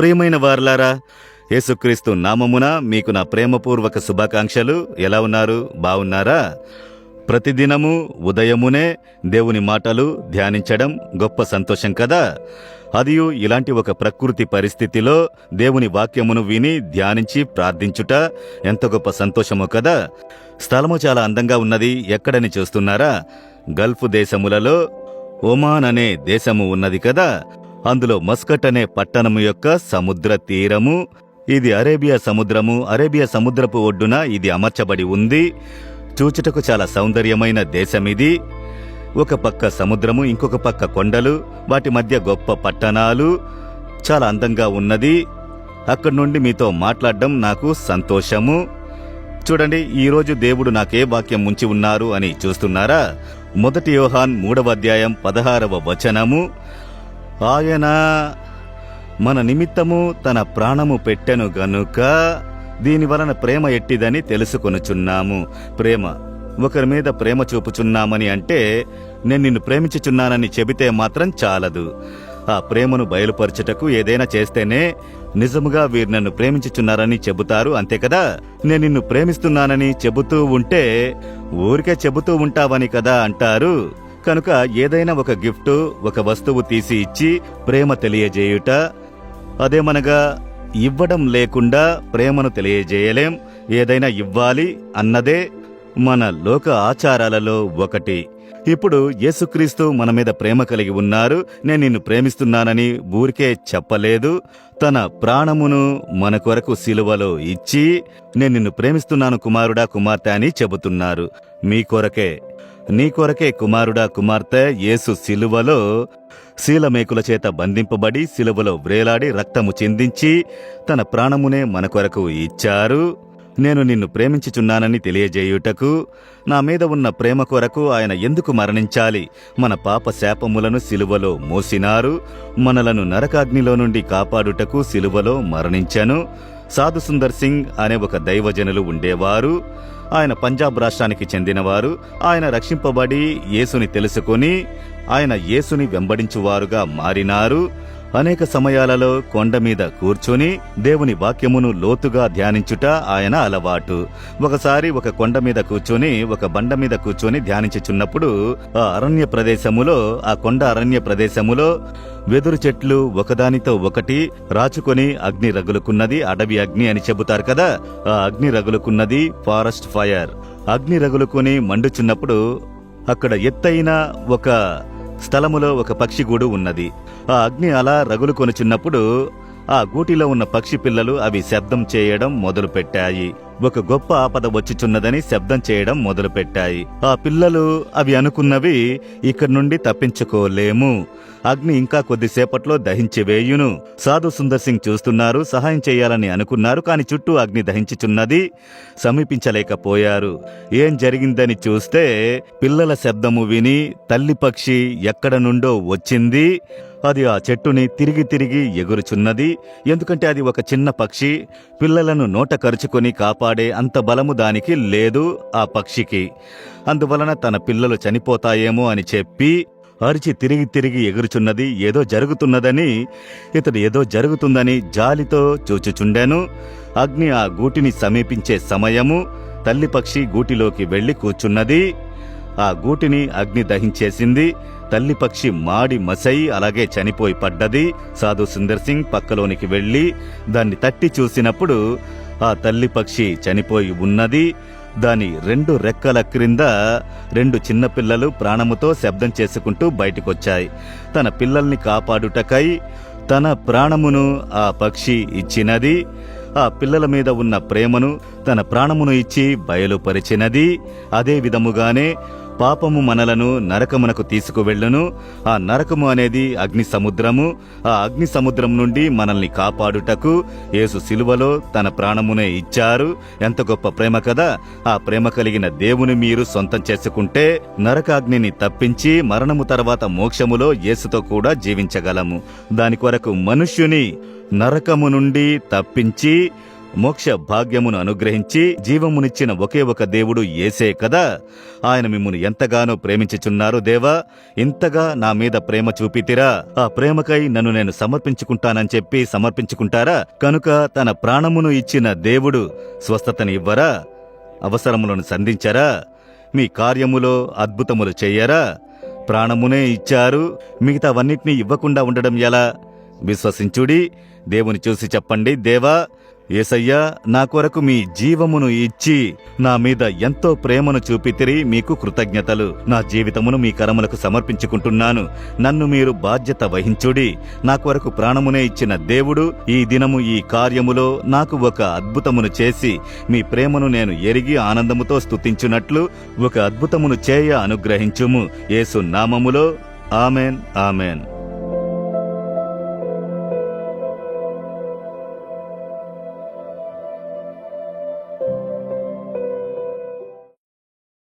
ప్రియమైన వార్లారా యేసుక్రీస్తు నామమున మీకు నా ప్రేమపూర్వక శుభాకాంక్షలు. ఎలా ఉన్నారు? బాగున్నారా ప్రతిదినము ఉదయమునే దేవుని మాటలు ధ్యానించడం గొప్ప సంతోషం కదా? అదియు ఇలాంటి ఒక ప్రకృతి పరిస్థితిలో దేవుని వాక్యమును విని ధ్యానించి ప్రార్థించుట ఎంత గొప్ప సంతోషమో కదా? స్థలము చాలా అందంగా ఉన్నది. ఎక్కడని చూస్తున్నారా? గల్ఫ్ దేశములలో ఒమాన్ అనే దేశము ఉన్నది కదా? అందులో మస్కట్ అనే పట్టణము యొక్క సముద్ర తీరము ఇది అరేబియా సముద్రము అరేబియా సముద్రపు ఒడ్డున ఇది అమర్చబడి ఉంది. చూచుటకు చాలా సౌందర్యమైన దేశమిది. ఒక పక్క సముద్రము ఇంకొక పక్క కొండలు వాటి మధ్య గొప్ప పట్టణాలు చాలా అందంగా ఉన్నది. అక్కడి నుండి మీతో మాట్లాడడం నాకు సంతోషము. చూడండి ఈరోజు దేవుడు నాకే వాక్యం ముంచి ఉన్నారు అని చూస్తున్నారా? మొదటి యోహాన్ మూడవ అధ్యాయం పదహారవ వచనము. ఆయన మన నిమిత్తము తన ప్రాణము పెట్టెను గనుక దీని వలన ప్రేమ ఎట్టిదని తెలుసుకొనుచున్నాము. ప్రేమ ఒకరి మీద ప్రేమ చూపుచున్నామని అంటే నేను నిన్ను ప్రేమించుచున్నానని చెబితే మాత్రం చాలదు. ఆ ప్రేమను బయలుపరచుటకు ఏదైనా చేస్తేనే నిజముగా వీరు నన్ను ప్రేమించుచున్నారని చెబుతారు అంతే కదా? నేను నిన్ను ప్రేమిస్తున్నానని చెబుతూ ఉంటే ఊరికే చెబుతూ ఉంటావని కదా అంటారు. కనుక ఏదైనా ఒక గిఫ్ట్ ఒక వస్తువు తీసి ఇచ్చి ప్రేమ తెలియజేయుట అదేమనగా ఇవ్వడం లేకుండా ప్రేమను తెలియజేయలేం. ఏదైనా ఇవ్వాలి అన్నదే మన లోక ఆచారాలలో ఒకటి. ఇప్పుడు యేసుక్రీస్తు మన మీద ప్రేమ కలిగి ఉన్నారు. నేను నిన్ను ప్రేమిస్తున్నానని ఊరికే చెప్పలేదు. తన ప్రాణమును మన కొరకు సిలువలో ఇచ్చి నేను నిన్ను ప్రేమిస్తున్నాను కుమారుడా కుమార్తె అని చెబుతున్నారు. మీ కొరకే నీ కొరకే కుమారుడా కుమార్తె యేసు శిలువలో శీలమేకుల చేత బంధింపబడి శిలువలో వ్రేలాడి రక్తము చిందించి తన ప్రాణమునే మన కొరకు ఇచ్చారు. నేను నిన్ను ప్రేమించుచున్నానని తెలియజేయుటకు నా మీద ఉన్న ప్రేమ కొరకు ఆయన ఎందుకు మరణించాలి? మన పాప శాపములను సిలువలో మోసినారు. మనలను నరకాగ్నిలో నుండి కాపాడుటకు సిలువలో మరణించెను. సాధు సుందర్ సింగ్ అనే ఒక దైవజనులు ఉండేవారు. ఆయన పంజాబ్ రాష్ట్రానికి చెందినవారు. ఆయన రక్షింపబడి యేసుని తెలుసుకొని ఆయన యేసుని వెంబడించువారుగా మారినారు. అనేక సమయాలలో కొండ మీద కూర్చొని దేవుని వాక్యమును లోతుగా ధ్యానించుట ఆయన అలవాటు. ఒకసారి ఒక కొండ మీద కూర్చొని ఒక బండ మీద కూర్చొని ధ్యానించుచున్నప్పుడు ఆ అరణ్య ప్రదేశములో ఆ కొండ అరణ్య ప్రదేశములో వెదురు చెట్లు ఒకదానితో ఒకటి రాచుకొని అగ్ని రగులుకున్నది అడవి అగ్ని అని చెబుతారు కదా ఆ అగ్ని రగులుకున్నది ఫారెస్ట్ ఫైర్. అగ్ని రగులుకొని మండుచున్నప్పుడు అక్కడ ఎత్తైన ఒక స్థలములో ఒక పక్షి గూడు ఉన్నది. ఆ అగ్ని అలా రగులు కొనుచున్నప్పుడు ఆ గూటిలో ఉన్న పక్షి పిల్లలు అవి శబ్దం చేయడం మొదలుపెట్టాయి. ఒక గొప్ప ఆపద వచ్చుచున్నదని శబ్దం చేయడం మొదలుపెట్టాయి. ఆ పిల్లలు అవి అనుకున్నవి ఇక్కడి నుండి తప్పించుకోలేము. అగ్ని ఇంకా కొద్దిసేపట్లో దహించి వేయును. సాధు సుందర్ సింగ్ చూస్తున్నారు సహాయం చేయాలని అనుకున్నారు కాని చుట్టూ అగ్ని దహించుచున్నది సమీపించలేకపోయారు. ఏం జరిగిందని చూస్తే పిల్లల శబ్దము విని తల్లి పక్షి ఎక్కడ నుండో వచ్చింది. అది ఆ చెట్టుని తిరిగి తిరిగి ఎగురుచున్నది. ఎందుకంటే అది ఒక చిన్న పక్షి. పిల్లలను నోట కరుచుకొని కాపాడు అంత బలము దానికి లేదు ఆ పక్షికి. అందువలన తన పిల్లలు చనిపోతాయేమో అని చెప్పి అరిచి తిరిగి తిరిగి ఎగురుచున్నది ఏదో జరుగుతున్నదని ఇతడు ఏదో జరుగుతుందని జాలితో చూచుచుండెను. అగ్ని ఆ గూటిని సమీపించే సమయము తల్లి పక్షి గూటిలోకి వెళ్ళి కూర్చున్నది. ఆ గూటిని అగ్ని దహించేసింది. తల్లి పక్షి మాడి మసై అలాగే చనిపోయి పడ్డది. సాధు సుందర్ సింగ్ పక్కలోనికి వెళ్ళి దాన్ని తట్టి చూసినప్పుడు ఆ తల్లి పక్షి చనిపోయి ఉన్నది. దాని రెండు రెక్కల క్రింద రెండు చిన్నపిల్లలు ప్రాణముతో శబ్దం చేసుకుంటూ బయటకొచ్చాయి. తన పిల్లల్ని కాపాడుటకై తన ప్రాణమును ఆ పక్షి ఇచ్చినది. ఆ పిల్లల మీద ఉన్న ప్రేమను తన ప్రాణమును ఇచ్చి బయలుపరిచినది. అదే విధముగానే పాపము మనలను నరకమునకు తీసుకువెళ్ళును. ఆ నరకము అనేది అగ్ని సముద్రము. ఆ అగ్ని సముద్రం నుండి మనల్ని కాపాడుటకు యేసు సిలువలో తన ప్రాణమునే ఇచ్చారు. ఎంత గొప్ప ప్రేమ కదా. ఆ ప్రేమ కలిగిన దేవుని మీరు సొంతం చేసుకుంటే నరకాగ్నిని తప్పించి మరణము తర్వాత మోక్షములో యేసుతో కూడా జీవించగలము. దాని కొరకు మనుష్యుని నరకము నుండి తప్పించి మోక్ష భాగ్యమును అనుగ్రహించి జీవమునిచ్చిన ఒకే ఒక దేవుడు ఏసే కదా? ఆయన మిమ్మును ఎంతగానో ప్రేమించుచున్నారు దేవా ఇంతగా నా మీద ప్రేమ చూపితిరా. ఆ ప్రేమకై నన్ను నేను సమర్పించుకుంటానని చెప్పి సమర్పించుకుంటారా? కనుక తన ప్రాణమును ఇచ్చిన దేవుడు స్వస్థతని ఇవ్వరా? అవసరములను సంధించరా? మీ కార్యములో అద్భుతములు చెయ్యరా ప్రాణమునే ఇచ్చారు. మిగతావన్నిటినీ ఇవ్వకుండా ఉండడం ఎలా? విశ్వసించుడి దేవుని చూసి చెప్పండి దేవా ఏసయ్యా నా కొరకు మీ జీవమును ఇచ్చి నా మీద ఎంతో ప్రేమను చూపితిరి మీకు కృతజ్ఞతలు. నా జీవితమును మీ కరములకు సమర్పించుకుంటున్నాను. నన్ను మీరు బాధ్యత వహించుడి. నా కొరకు ప్రాణమునే ఇచ్చిన దేవుడు ఈ దినము ఈ కార్యములో నాకు ఒక అద్భుతమును చేసి మీ ప్రేమను నేను ఎరిగి ఆనందముతో స్తుతించున్నట్లు ఒక అద్భుతమును చేయ అనుగ్రహించుము. యేసు నామములో ఆమెన్ ఆమెన్.